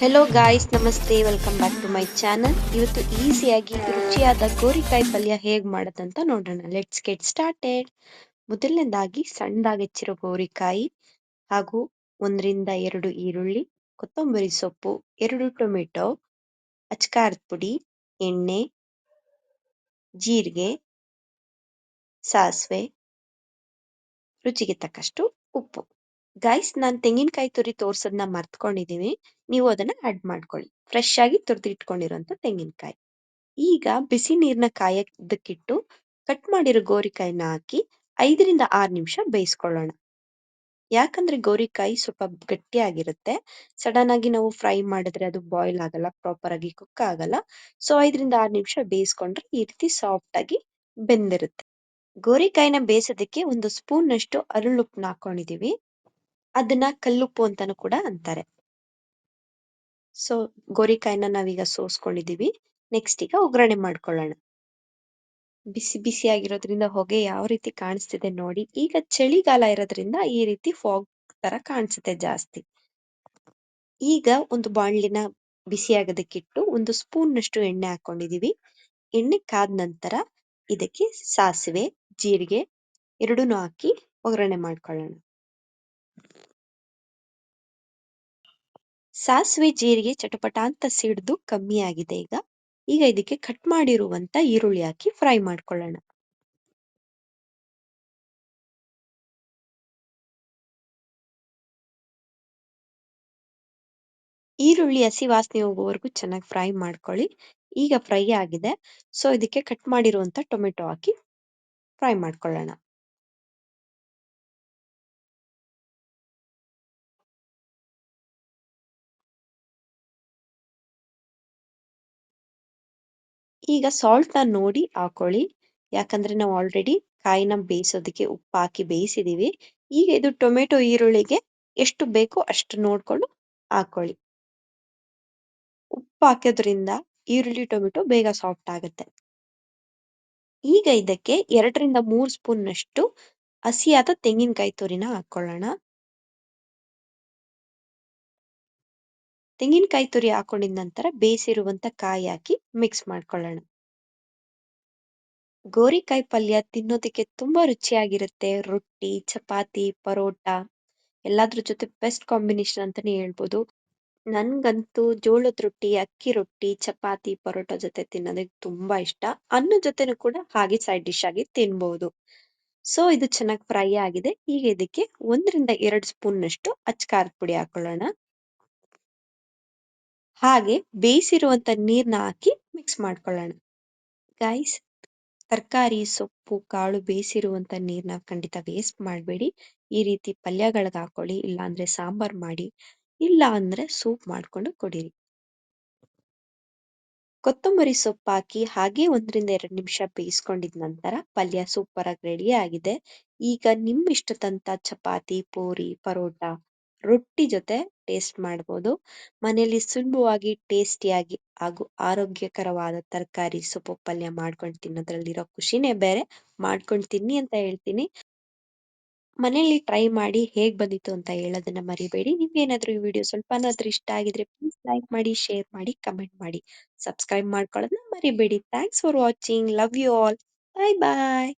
Hello guys ನಮಸ್ತೆ welcome back to my channel ಇವತ್ತು ಈಸಿಯಾಗಿ ರುಚಿಯಾದ ಗೋರಿಕಾಯಿ ಪಲ್ಯ ಹೇಗ್ ಮಾಡೋದಂತ ನೋಡೋಣ ಲೆಟ್ಸ್ ಗೆಟ್ ಸ್ಟಾರ್ಟೆಡ್ ಮೊದಲನೇದಾಗಿ ಸಣ್ಣದಾಗಿ ಹೆಚ್ಚಿರೋ ಗೋರಿಕಾಯಿ ಹಾಗೂ ಒಂದರಿಂದ ಎರಡು ಈರುಳ್ಳಿ, ಕೊತ್ತಂಬರಿ ಸೊಪ್ಪು, ಎರಡು ಟೊಮೆಟೊ, ಅಚ್ಕಾರದ ಪುಡಿ, ಎಣ್ಣೆ, ಜೀರಿಗೆ, ಸಾಸಿವೆ, ರುಚಿಗೆ ತಕ್ಕಷ್ಟು ಉಪ್ಪು. ಗೈಸ್ ನಾನು ತೆಂಗಿನಕಾಯಿ ತುರಿ ತೋರಿಸೋದನ್ನ ಮರ್ತ್ಕೊಂಡಿದೀನಿ. ನೀವು ಅದನ್ನ ಆಡ್ ಮಾಡ್ಕೊಳ್ಳಿ. ಫ್ರೆಶ್ ಆಗಿ ತುರ್ದು ಇಟ್ಕೊಂಡಿರೋಂಥ ತೆಂಗಿನಕಾಯಿ. ಈಗ ಬಿಸಿ ನೀರ್ನ ಕಾಯೋದಕ್ಕಿಟ್ಟು ಕಟ್ ಮಾಡಿರೋ ಗೋರಿಕಾಯಿನ ಹಾಕಿ ಐದರಿಂದ ಆರು ನಿಮಿಷ ಬೇಯಿಸ್ಕೊಳ್ಳೋಣ. ಯಾಕಂದ್ರೆ ಗೋರಿಕಾಯಿ ಸ್ವಲ್ಪ ಗಟ್ಟಿಯಾಗಿರುತ್ತೆ ಸಡನ್ ಆಗಿ ನಾವು ಫ್ರೈ ಮಾಡಿದ್ರೆ ಅದು ಬಾಯ್ಲ್ ಆಗಲ್ಲ ಪ್ರಾಪರ್ ಆಗಿ ಕುಕ್ ಆಗಲ್ಲ. ಸೊ ಐದರಿಂದ ಆರು ನಿಮಿಷ ಬೇಯಿಸ್ಕೊಂಡ್ರೆ ಈ ರೀತಿ ಸಾಫ್ಟ್ ಆಗಿ ಬೆಂದಿರುತ್ತೆ. ಗೋರಿಕಾಯಿನ ಬೇಯಿಸೋದಕ್ಕೆ ಒಂದು ಸ್ಪೂನ್ ನಷ್ಟು ಅರಳುಪ್ಪನ್ನ ಹಾಕೊಂಡಿದೀವಿ. ಅದನ್ನ ಕಲ್ಲುಪ್ಪು ಅಂತಾನು ಕೂಡ ಅಂತಾರೆ. ಸೊ ಗೋರಿಕಾಯಿನ ನಾವೀಗ ಸೋಸ್ಕೊಂಡಿದೀವಿ ನೆಕ್ಸ್ಟ್ ಈಗ ಒಗ್ಗರಣೆ ಮಾಡ್ಕೊಳ್ಳೋಣ. ಬಿಸಿ ಬಿಸಿ ಆಗಿರೋದ್ರಿಂದ ಹೊಗೆ ಯಾವ ರೀತಿ ಕಾಣಿಸ್ತಿದೆ ನೋಡಿ. ಈಗ ಚಳಿಗಾಲ ಇರೋದ್ರಿಂದ ಈ ರೀತಿ ಫಾಗ್ ತರ ಕಾಣಿಸುತ್ತೆ ಜಾಸ್ತಿ. ಈಗ ಒಂದು ಬಾಣ್ಲಿನ ಬಿಸಿ ಆಗೋದಕ್ಕಿಟ್ಟು ಒಂದು ಸ್ಪೂನ್ ನಷ್ಟು ಎಣ್ಣೆ ಹಾಕೊಂಡಿದೀವಿ ಎಣ್ಣೆ ಕಾದ ನಂತರ ಇದಕ್ಕೆ ಸಾಸಿವೆ, ಜೀರಿಗೆ ಎರಡೂನು ಹಾಕಿ ಒಗ್ಗರಣೆ ಮಾಡ್ಕೊಳ್ಳೋಣ. ಸಾಸಿವೆ ಜೀರಿಗೆ ಚಟಪಟ ಅಂತ ಸಿಡ್ದು ಕಮ್ಮಿ ಆಗಿದೆ ಈಗ. ಈಗ ಇದಕ್ಕೆ ಕಟ್ ಮಾಡಿರುವಂತ ಈರುಳ್ಳಿ ಹಾಕಿ ಫ್ರೈ ಮಾಡ್ಕೊಳ್ಳೋಣ. ಈರುಳ್ಳಿ ಹಸಿ ವಾಸನೆ ಹೋಗುವವರೆಗೂ ಚೆನ್ನಾಗಿ ಫ್ರೈ ಮಾಡ್ಕೊಳ್ಳಿ. ಈಗ ಫ್ರೈ ಆಗಿದೆ. ಸೊ ಇದಕ್ಕೆ ಕಟ್ ಮಾಡಿರುವಂತ ಟೊಮೆಟೊ ಹಾಕಿ ಫ್ರೈ ಮಾಡ್ಕೊಳ್ಳೋಣ. ಈಗ ಸಾಲ್ಟ್ನ ನೋಡಿ ಹಾಕೊಳ್ಳಿ. ಯಾಕಂದ್ರೆ ನಾವು ಆಲ್ರೆಡಿ ಕಾಯಿನ ಬೇಯಿಸೋದಕ್ಕೆ ಉಪ್ಪು ಹಾಕಿ ಬೇಯಿಸಿದ್ದೀವಿ ಈಗ ಇದು ಟೊಮೆಟೊ ಈರುಳ್ಳಿಗೆ ಎಷ್ಟು ಬೇಕೋ ಅಷ್ಟು ನೋಡ್ಕೊಂಡು ಹಾಕೊಳ್ಳಿ. ಉಪ್ಪು ಹಾಕೋದ್ರಿಂದ ಈರುಳ್ಳಿ, ಟೊಮೆಟೊ ಬೇಗ ಸಾಫ್ಟ್ ಆಗುತ್ತೆ. ಈಗ ಇದಕ್ಕೆ ಎರಡರಿಂದ ಮೂರು ಸ್ಪೂನ್ ನಷ್ಟು ಹಸಿಯಾದ ತೆಂಗಿನಕಾಯಿ ತುರಿನ ಹಾಕೊಳ್ಳೋಣ. ತೆಂಗಿನಕಾಯಿ ತುರಿ ಹಾಕೊಂಡಿದ ನಂತರ ಬೇಯಿಸಿರುವಂತ ಕಾಯಿ ಹಾಕಿ ಮಿಕ್ಸ್ ಮಾಡ್ಕೊಳ್ಳೋಣ. ಗೋರಿಕಾಯಿ ಪಲ್ಯ ತಿನ್ನೋದಕ್ಕೆ ತುಂಬಾ ರುಚಿಯಾಗಿರುತ್ತೆ. ರೊಟ್ಟಿ, ಚಪಾತಿ, ಪರೋಟ ಎಲ್ಲಾದ್ರ ಜೊತೆ ಬೆಸ್ಟ್ ಕಾಂಬಿನೇಷನ್ ಅಂತಾನೆ ಹೇಳ್ಬೋದು. ನನ್ಗಂತೂ ಜೋಳದ ರೊಟ್ಟಿ, ಅಕ್ಕಿ ರೊಟ್ಟಿ, ಚಪಾತಿ, ಪರೋಟ ಜೊತೆ ತಿನ್ನೋದಕ್ಕೆ ತುಂಬಾ ಇಷ್ಟ. ಅನ್ನ ಜೊತೆನೂ ಕೂಡ ಹಾಗೆ ಸೈಡ್ ಡಿಶ್ ಆಗಿ ತಿನ್ಬಹುದು ಸೊ ಇದು ಚೆನ್ನಾಗಿ ಫ್ರೈ ಆಗಿದೆ. ಈಗ ಇದಕ್ಕೆ ಒಂದರಿಂದ ಎರಡು ಸ್ಪೂನ್ ನಷ್ಟು ಅಚ್ಕಾರದ ಪುಡಿ ಹಾಕೊಳ್ಳೋಣ. ಹಾಗೆ ಬೇಯಿಸಿರುವಂತ ನೀರ್ನ ಹಾಕಿ ಮಿಕ್ಸ್ ಮಾಡ್ಕೊಳ್ಳೋಣ. ಗೈಸ್ ತರಕಾರಿ, ಸೊಪ್ಪು, ಕಾಳು ಬೇಯಿಸಿರುವಂತ ನೀರ್ನ ಖಂಡಿತ ವೇಸ್ಟ್ ಮಾಡಬೇಡಿ. ಈ ರೀತಿ ಪಲ್ಯಗಳಿಗೆ ಹಾಕೊಳ್ಳಿ ಇಲ್ಲ ಅಂದ್ರೆ ಸಾಂಬಾರ್ ಮಾಡಿ ಇಲ್ಲ ಅಂದ್ರೆ ಸೂಪ್ ಮಾಡ್ಕೊಂಡು ಕುಡೀರಿ. ಕೊತ್ತಂಬರಿ ಸೊಪ್ಪು ಹಾಕಿ ಹಾಗೆ ಒಂದರಿಂದ ಎರಡು ನಿಮಿಷ ಬೇಯಿಸ್ಕೊಂಡಿದ ನಂತರ ಪಲ್ಯ ಸೂಪರಾಗಿ ರೆಡಿ ಆಗಿದೆ. ಈಗ ನಿಮ್ ಇಷ್ಟದಂತ ಚಪಾತಿ, ಪೂರಿ, ಪರೋಟ ರೊಟ್ಟಿ ಜೊತೆ ಟೇಸ್ಟ್ ಮಾಡ್ಬೋದು. ಮನೆಯಲ್ಲಿ ಸುಲಭವಾಗಿ ಟೇಸ್ಟಿಯಾಗಿ ಹಾಗೂ ಆರೋಗ್ಯಕರವಾದ ತರಕಾರಿ ಸೊಪ್ಪು ಪಲ್ಯ ಮಾಡ್ಕೊಂಡು ತಿನ್ನೋದ್ರಲ್ಲಿರೋ ಖುಷಿನೇ ಬೇರೆ. ಮಾಡ್ಕೊಂಡು ತಿನ್ನಿ ಅಂತ ಹೇಳ್ತೀನಿ. ಮನೆಯಲ್ಲಿ ಟ್ರೈ ಮಾಡಿ ಹೇಗ್ ಬಂದಿತ್ತು ಅಂತ ಹೇಳೋದನ್ನ ಮರಿಬೇಡಿ. ನಿಮ್ಗೆ ಏನಾದ್ರೂ ಈ ವಿಡಿಯೋ ಸ್ವಲ್ಪನಾದ್ರೂ ಇಷ್ಟ ಆಗಿದ್ರೆ ಪ್ಲೀಸ್ ಲೈಕ್ ಮಾಡಿ ಶೇರ್ ಮಾಡಿ ಕಮೆಂಟ್ ಮಾಡಿ. ಸಬ್ಸ್ಕ್ರೈಬ್ ಮಾಡ್ಕೊಳ್ಳೋದನ್ನ ಮರಿಬೇಡಿ. Thanks for watching love you all bye bye